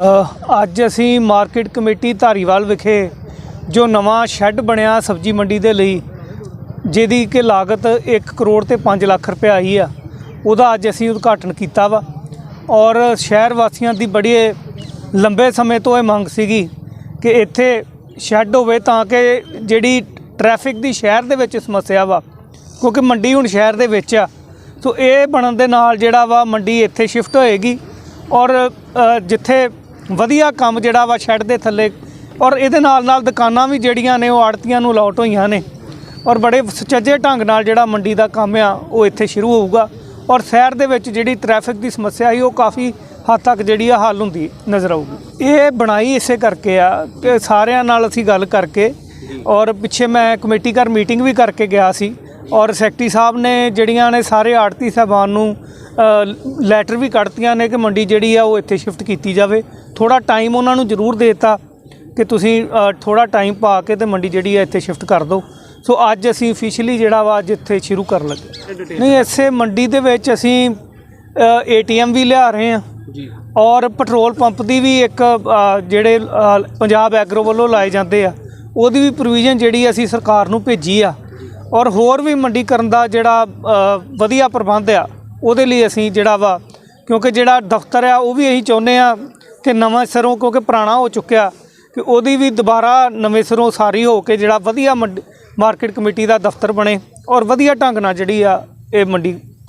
ਅੱਜ ਅਸੀਂ market committee Dhariwal ਵਿਖੇ ਜੋ ਨਵਾਂ ਸ਼ੈੱਡ ਬਣਿਆ ਸਬਜ਼ੀ ਮੰਡੀ ਦੇ ਲਈ, ਜਿਹਦੀ ਕਿ ਲਾਗਤ 1 ਕਰੋੜ ਤੇ 5 ਲੱਖ ਰੁਪਏ ਆਈ ਆ, ਉਹਦਾ ਅੱਜ ਅਸੀਂ ਉਦਘਾਟਨ ਕੀਤਾ ਵਾ। ਔਰ ਸ਼ਹਿਰ ਵਾਸੀਆਂ ਦੀ ਬੜੀ ਲੰਬੇ ਸਮੇਂ ਤੋਂ ਇਹ ਮੰਗ ਸੀਗੀ ਕਿ ਇੱਥੇ ਸ਼ੈੱਡ ਹੋਵੇ ਤਾਂ ਕਿ ਜਿਹੜੀ ਟ੍ਰੈਫਿਕ ਦੀ ਸ਼ਹਿਰ ਦੇ ਵਿੱਚ ਸਮੱਸਿਆ ਵਾ, ਕਿਉਂਕਿ ਮੰਡੀ ਹੁਣ ਸ਼ਹਿਰ ਦੇ ਵਿੱਚ ਆ, ਸੋ ਇਹ ਬਣਨ ਦੇ ਨਾਲ ਜਿਹੜਾ ਵਾ ਮੰਡੀ ਇੱਥੇ ਸ਼ਿਫਟ ਹੋਏਗੀ। ਔਰ ਜਿੱਥੇ ਵਧੀਆ ਕੰਮ ਜਿਹੜਾ ਵਾ ਸ਼ੈੱਡ ਦੇ ਥੱਲੇ ਔਰ ਇਹਦੇ ਨਾਲ ਨਾਲ ਦੁਕਾਨਾਂ ਵੀ ਜਿਹੜੀਆਂ ਨੇ ਉਹ ਆੜਤੀਆਂ ਨੂੰ ਅਲਾਟ ਹੋਈਆਂ ਨੇ ਔਰ ਬੜੇ ਸੁਚੱਜੇ ਢੰਗ ਨਾਲ ਜਿਹੜਾ ਮੰਡੀ ਦਾ ਕੰਮ ਆ, ਉਹ ਇੱਥੇ ਸ਼ੁਰੂ ਹੋਊਗਾ ਔਰ ਸ਼ਹਿਰ ਦੇ ਵਿੱਚ ਜਿਹੜੀ ਟ੍ਰੈਫਿਕ ਦੀ ਸਮੱਸਿਆ ਸੀ, ਉਹ ਕਾਫੀ ਹੱਦ ਤੱਕ ਜਿਹੜੀ ਆ ਹੱਲ ਹੁੰਦੀ ਨਜ਼ਰ ਆਊਗੀ। ਇਹ ਬਣਾਈ ਇਸੇ ਕਰਕੇ ਆ ਕਿ ਸਾਰਿਆਂ ਨਾਲ ਅਸੀਂ ਗੱਲ ਕਰਕੇ ਔਰ ਪਿੱਛੇ ਮੈਂ ਕਮੇਟੀ ਘਰ ਮੀਟਿੰਗ ਵੀ ਕਰਕੇ ਗਿਆ ਸੀ ਔਰ ਸੈਕਟਰੀ ਸਾਹਿਬ ਨੇ ਜਿਹੜੀਆਂ ਨੇ ਸਾਰੇ ਆੜਤੀ ਸਾਹਿਬਾਨ ਨੂੰ ਲੈਟਰ ਵੀ ਕੱਢਤੀਆਂ ਨੇ ਕਿ ਮੰਡੀ ਜਿਹੜੀ ਆ, ਉਹ ਇੱਥੇ ਸ਼ਿਫਟ ਕੀਤੀ ਜਾਵੇ ਥੋੜਾ ਟਾਈਮ ਉਹਨਾਂ ਨੂੰ ਜ਼ਰੂਰ ਦੇਤਾ ਕਿ ਤੁਸੀਂ ਥੋੜਾ ਟਾਈਮ ਪਾ ਕੇ ਤੇ ਮੰਡੀ ਜਿਹੜੀ ਆ ਇੱਥੇ ਸ਼ਿਫਟ ਕਰ ਦਿਓ। ਸੋ ਅੱਜ ਅਸੀਂ ਅਫੀਸ਼ੀਅਲੀ ਜਿਹੜਾ ਵਾ ਅੱਜ ਇੱਥੇ ਸ਼ੁਰੂ ਕਰਨ ਲੱਗੇ। ਨਹੀਂ ਐਸੇ ਮੰਡੀ ਦੇ ਵਿੱਚ ਅਸੀਂ ਏਟੀਐਮ ਵੀ ਲਿਆ ਰਹੇ ਹਾਂ। ਜੀ। ਔਰ ਪੈਟਰੋਲ ਪੰਪ ਦੀ ਵੀ ਇੱਕ ਜਿਹੜੇ ਪੰਜਾਬ ਐਗਰੋ ਵੱਲੋਂ ਲਾਏ ਜਾਂਦੇ ਆ ਉਹਦੀ ਵੀ ਪ੍ਰੋਵੀਜ਼ਨ ਜਿਹੜੀ ਅਸੀਂ ਸਰਕਾਰ ਨੂੰ ਭੇਜੀ ਆ। ਔਰ ਹੋਰ ਵੀ ਮੰਡੀਕਰਨ ਦਾ ਜਿਹੜਾ ਵਧੀਆ ਪ੍ਰਬੰਧ ਆ ਉਹਦੇ ਲਈ ਅਸੀਂ ਜਿਹੜਾ ਵਾ ਕਿਉਂਕਿ ਜਿਹੜਾ ਦਫ਼ਤਰ ਆ ਉਹ ਵੀ ਅਸੀਂ ਚਾਹੁੰਦੇ ਆ ਕਿ ਨਵਾਂ ਸਿਰੋਂ ਕਿਉਂਕਿ ਪੁਰਾਣਾ ਹੋ ਚੁੱਕਿਆ ਕਿ ਉਹਦੀ ਵੀ ਦੁਬਾਰਾ ਨਵੇਂ ਸਿਰੋਂ ਸਾਰੀ ਹੋ ਕੇ ਜਿਹੜਾ ਵਧੀਆ ਮੰਡੀ ਮਾਰਕੀਟ ਕਮੇਟੀ ਦਾ ਦਫ਼ਤਰ ਬਣੇ ਔਰ ਵਧੀਆ ਢੰਗ ਨਾਲ ਜਿਹੜੀ ਆ ਇਹ ਮੰਡੀ